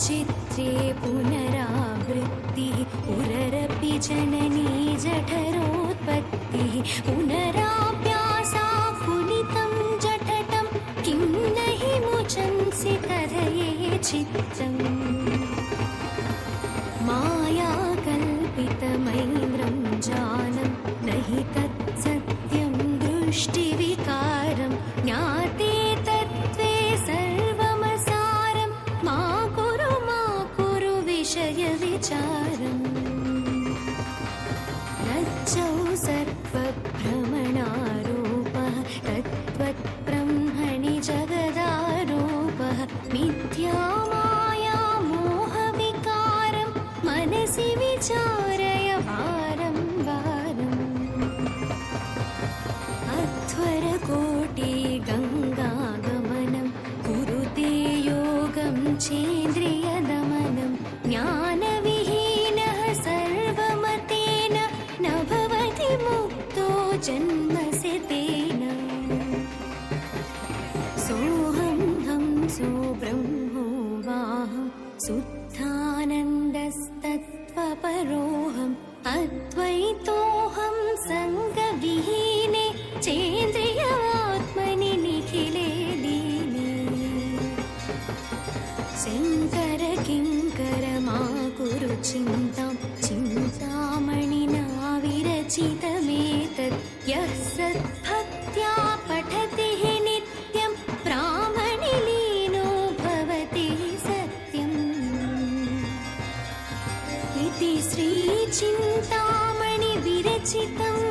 मलवैचित्रे पुनरावृत्तिः पुनरपि जननी जठरोत्पत्तिः पुनराभ्यासाफुलितं जठटं किं न हि मुचंसि कथये चित्तम् मायाकल्पितमैन्द्रं जानं अध्वरकोटि गङ्गागमनं कुरुते योगं चेन्द्रियदमनं ज्ञानविहीनः सर्वमतेन न भवति मुक्तो जन्मस्य तेन सोऽहं हंसो ब्रह्मो वाहं शुद्धानन्दस्तत्त्वपरोऽहम् अद्वैतोऽहं सङ्गविहीने चेन्द्रियात्मनि శ్రీ చింతామణి విరచితం.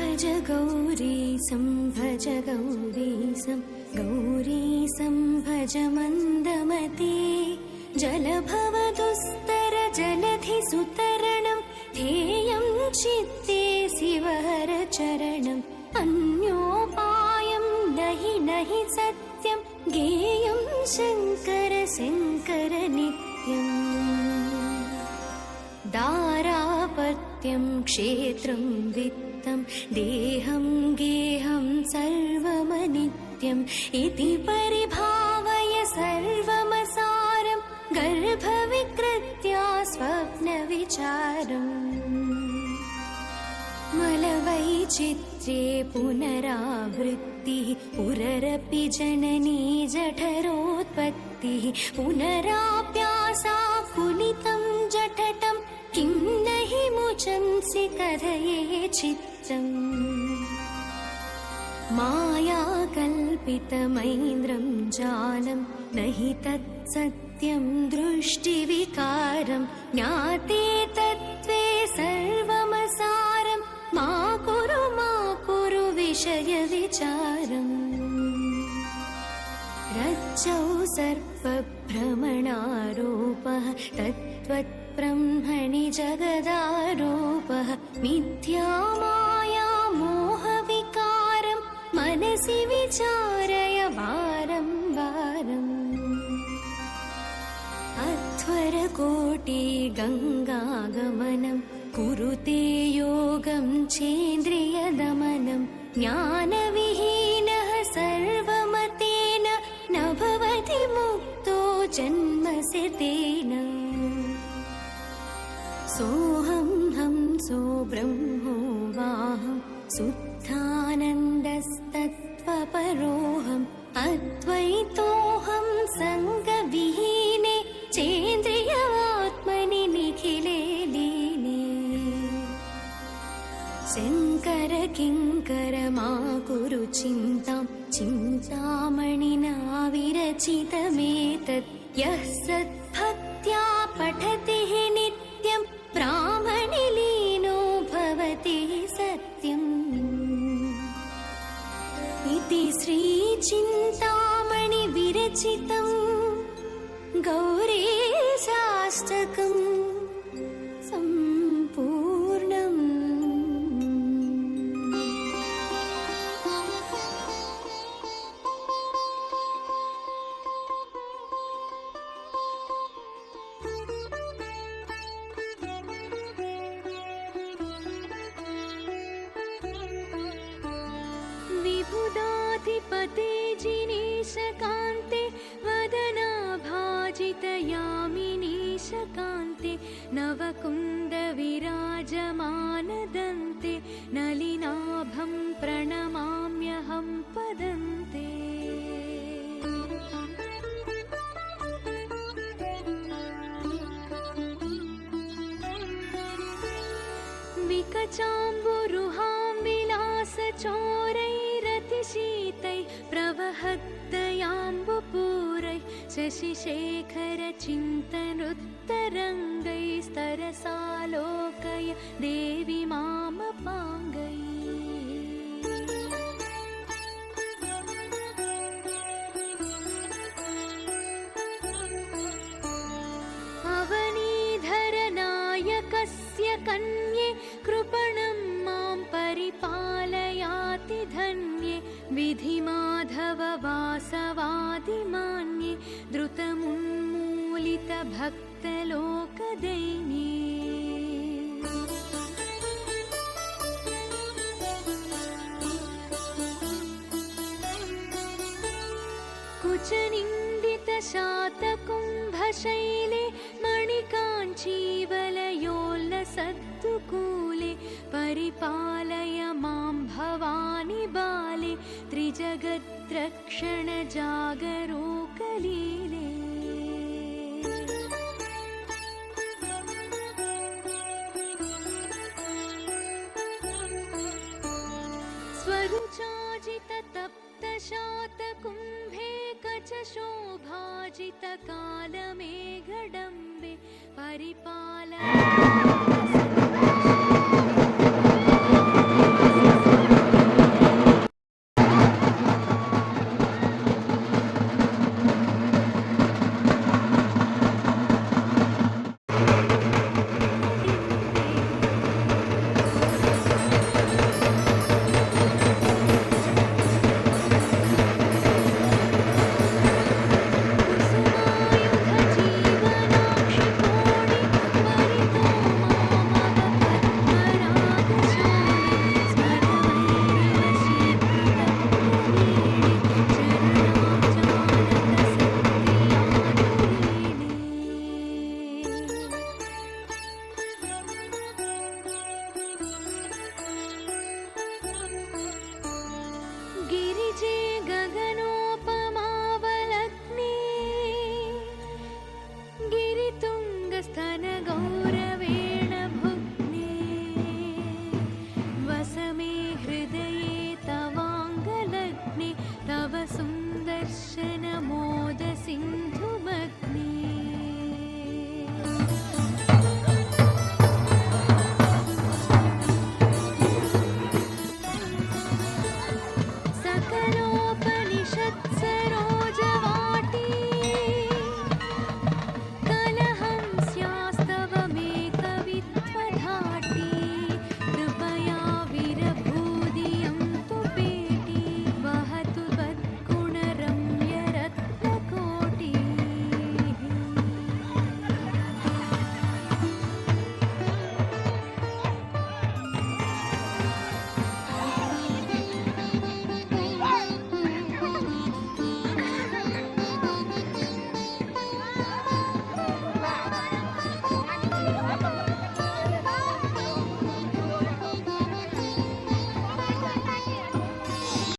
भज गौरीसं भज गौरीसं गौरीसं भज मन्दमते जलभवदुस्तर जलधि सुतरणं ध्येयं चित्ते शिवहर चरणम् अन्योपायं नहि नहि सत्यं गेयं शङ्कर शङ्कर नित्यम् क्षेत्रं वित्तं देहं गेहं सर्वमनित्यम्। इति परिभावय सर्वमसारं गर्भविकृत्या स्वप्नविचारम्। मलवैचित्र्ये पुनरावृत्तिः पुररपि जननी जठरोत्पत्तिः पुनराप्यासाकुलितं मुचंसि कथये चित्रम् मायाकल्पितमैन्द्रं जालं न हि तत्सत्यं दृष्टिविकारं ज्ञाते तत्त्वे सर्वमसारं मा कुरु मा कुरु विषयविचारम् रज्जौ सर्पभ्रमणारोपः तत्त्वत्ब्रह्मणि जगदारोपः मिथ्या माया मोहविकारं मनसि विचारय वारं वारम् अध्वरकोटि गङ्गागमनं कुरुते योगं चेन्द्रियदमनं ज्ञानविहीनः सोऽहं हंसो ब्रह्मो वाहं शुद्धानन्दस्तत्त्वपरोऽहम् अद्वैतोऽहं सङ्गविहीने चेन्द्रियवात्मनि निखिले लीने शङ्कर किङ्कर मा कुरु चिन्तां चिन्तामणिना विरचितमेतत्। यः सद्भक्त्या पठति श्रीचिन्तामणि विरचितम् गौरीशाष्टकम् जिनीशकान्ते वदनाभाजितयामिनीशकान्ते नवकुन्दविराजमानदन्ते नलिनाभं प्रणमाम्यहं पदन्ते। विकचाम्बुरुहां विलासचोरैरतिशीतैः प्रवहद्दयाम्बुपूरैः शशिशेखरचिन्तनुत्तरङ्गैस्तरसालोकय देवि मामपाङ्गै अवनीधरनायकस्य कन्ये कृपणं मां धन्य विधिमाधव वासवादिमान्य द्रुतमुन्मूलितभक्तलोकदैन्ये। कुचनिण्डितशातकुम्भशै त्रक्षणजागरूकलीले स्वरुचाजिततप्तशातकुम्भे कचशोभाजितकालमेघडम्बे परिपाल